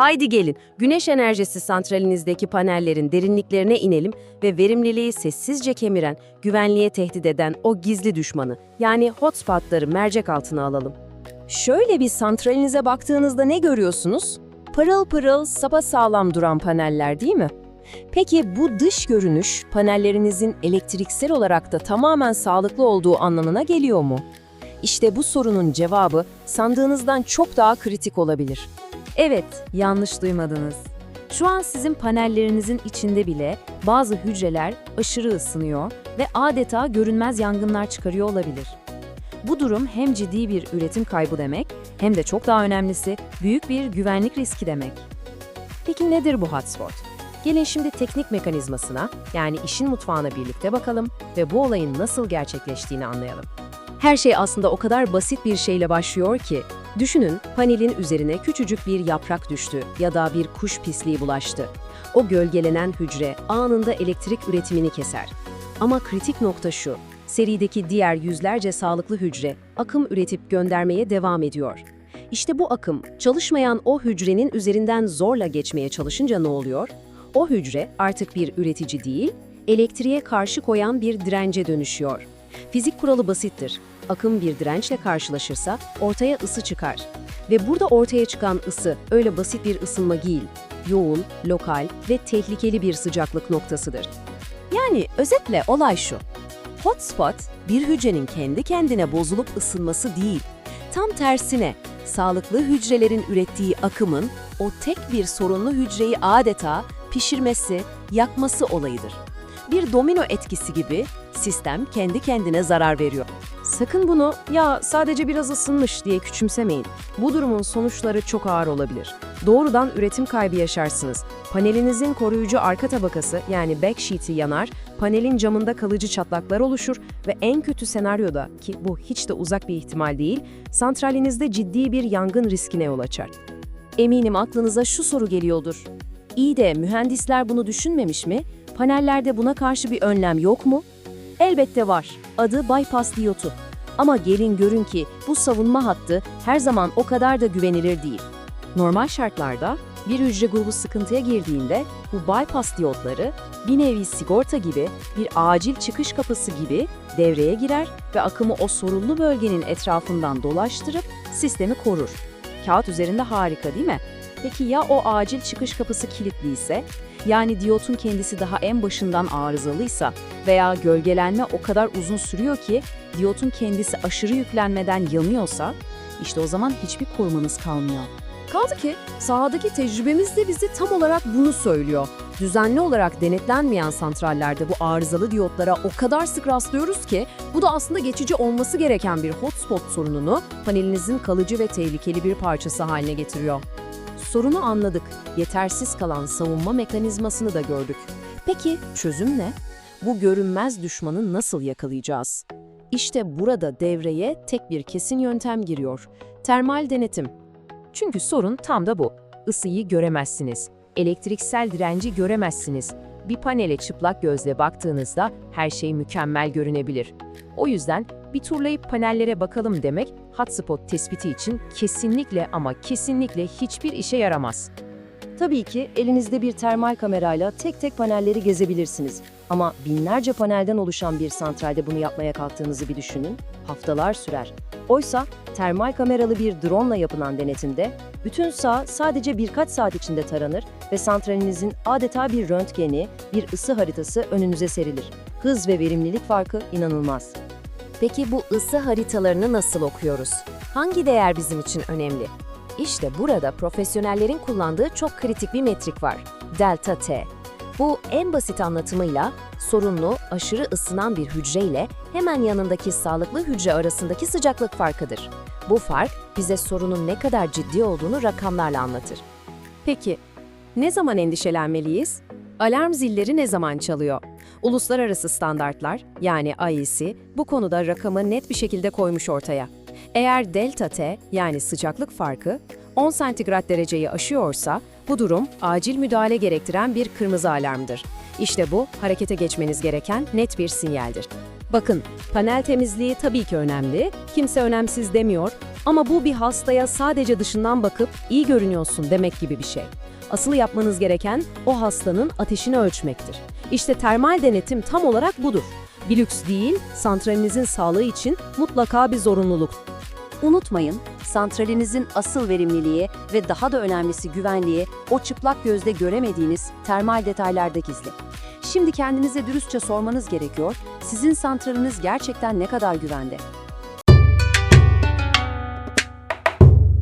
Haydi gelin, güneş enerjisi santralinizdeki panellerin derinliklerine inelim ve verimliliği sessizce kemiren, güvenliğe tehdit eden o gizli düşmanı, yani hotspotları mercek altına alalım. Şöyle bir santralinize baktığınızda ne görüyorsunuz? Pırıl pırıl, sapasağlam duran paneller değil mi? Peki bu dış görünüş panellerinizin elektriksel olarak da tamamen sağlıklı olduğu anlamına geliyor mu? İşte bu sorunun cevabı sandığınızdan çok daha kritik olabilir. Evet, yanlış duymadınız. Şu an sizin panellerinizin içinde bile bazı hücreler aşırı ısınıyor ve adeta görünmez yangınlar çıkarıyor olabilir. Bu durum hem ciddi bir üretim kaybı demek hem de çok daha önemlisi büyük bir güvenlik riski demek. Peki nedir bu hotspot? Gelin şimdi teknik mekanizmasına, yani işin mutfağına birlikte bakalım ve bu olayın nasıl gerçekleştiğini anlayalım. Her şey aslında o kadar basit bir şeyle başlıyor ki, düşünün panelin üzerine küçücük bir yaprak düştü ya da bir kuş pisliği bulaştı. O gölgelenen hücre anında elektrik üretimini keser. Ama kritik nokta şu, serideki diğer yüzlerce sağlıklı hücre akım üretip göndermeye devam ediyor. İşte bu akım, çalışmayan o hücrenin üzerinden zorla geçmeye çalışınca ne oluyor? O hücre artık bir üretici değil, elektriğe karşı koyan bir dirence dönüşüyor. Fizik kuralı basittir. Akım bir dirençle karşılaşırsa ortaya ısı çıkar. Ve burada ortaya çıkan ısı öyle basit bir ısınma değil, yoğun, lokal ve tehlikeli bir sıcaklık noktasıdır. Yani özetle olay şu. Hotspot bir hücrenin kendi kendine bozulup ısınması değil. Tam tersine sağlıklı hücrelerin ürettiği akımın o tek bir sorunlu hücreyi adeta pişirmesi, yakması olayıdır. Bir domino etkisi gibi sistem kendi kendine zarar veriyor. Sakın bunu ya sadece biraz ısınmış diye küçümsemeyin. Bu durumun sonuçları çok ağır olabilir. Doğrudan üretim kaybı yaşarsınız. Panelinizin koruyucu arka tabakası yani backsheet'i yanar, panelin camında kalıcı çatlaklar oluşur ve en kötü senaryoda ki bu hiç de uzak bir ihtimal değil, santralinizde ciddi bir yangın riskine yol açar. Eminim aklınıza şu soru geliyordur. İyi de mühendisler bunu düşünmemiş mi? Panellerde buna karşı bir önlem yok mu? Elbette var. Adı bypass diyotu. Ama gelin görün ki bu savunma hattı her zaman o kadar da güvenilir değil. Normal şartlarda bir hücre grubu sıkıntıya girdiğinde bu bypass diyotları bir nevi sigorta gibi bir acil çıkış kapısı gibi devreye girer ve akımı o sorunlu bölgenin etrafından dolaştırıp sistemi korur. Kağıt üzerinde harika değil mi? Peki ya o acil çıkış kapısı kilitliyse? Yani diyotun kendisi daha en başından arızalıysa veya gölgelenme o kadar uzun sürüyor ki diyotun kendisi aşırı yüklenmeden yanıyorsa işte o zaman hiçbir korumanız kalmıyor. Kaldı ki sahadaki tecrübemiz de bize tam olarak bunu söylüyor. Düzenli olarak denetlenmeyen santrallerde bu arızalı diyotlara o kadar sık rastlıyoruz ki bu da aslında geçici olması gereken bir hotspot sorununu panelinizin kalıcı ve tehlikeli bir parçası haline getiriyor. Sorunu anladık, yetersiz kalan savunma mekanizmasını da gördük. Peki çözüm ne? Bu görünmez düşmanı nasıl yakalayacağız? İşte burada devreye tek bir kesin yöntem giriyor. Termal denetim. Çünkü sorun tam da bu. Isıyı göremezsiniz. Elektriksel direnci göremezsiniz. Bir panele çıplak gözle baktığınızda her şey mükemmel görünebilir. O yüzden bir turlayıp panellere bakalım demek hotspot tespiti için kesinlikle ama kesinlikle hiçbir işe yaramaz. Tabii ki elinizde bir termal kamerayla tek tek panelleri gezebilirsiniz. Ama binlerce panelden oluşan bir santralde bunu yapmaya kalktığınızı bir düşünün, haftalar sürer. Oysa termal kameralı bir drone ile yapılan denetimde bütün saha sadece birkaç saat içinde taranır ve santralinizin adeta bir röntgeni, bir ısı haritası önünüze serilir. Hız ve verimlilik farkı inanılmaz. Peki bu ısı haritalarını nasıl okuyoruz? Hangi değer bizim için önemli? İşte burada profesyonellerin kullandığı çok kritik bir metrik var. Delta T. Bu en basit anlatımıyla sorunlu, aşırı ısınan bir hücre ile hemen yanındaki sağlıklı hücre arasındaki sıcaklık farkıdır. Bu fark bize sorunun ne kadar ciddi olduğunu rakamlarla anlatır. Peki, ne zaman endişelenmeliyiz? Alarm zilleri ne zaman çalıyor? Uluslararası standartlar, yani IEC, bu konuda rakamı net bir şekilde koymuş ortaya. Eğer delta T, yani sıcaklık farkı, 10 santigrat dereceyi aşıyorsa, bu durum acil müdahale gerektiren bir kırmızı alarmdır. İşte bu, harekete geçmeniz gereken net bir sinyaldir. Bakın, panel temizliği tabii ki önemli, kimse önemsiz demiyor Ama bu bir hastaya sadece dışından bakıp iyi görünüyorsun demek gibi bir şey. Asıl yapmanız gereken o hastanın ateşini ölçmektir. İşte termal denetim tam olarak budur. Bir lüks değil, santralinizin sağlığı için mutlaka bir zorunluluk. Unutmayın, santralinizin asıl verimliliği ve daha da önemlisi güvenliği o çıplak gözle göremediğiniz termal detaylarda gizli. Şimdi kendinize dürüstçe sormanız gerekiyor, sizin santraliniz gerçekten ne kadar güvende?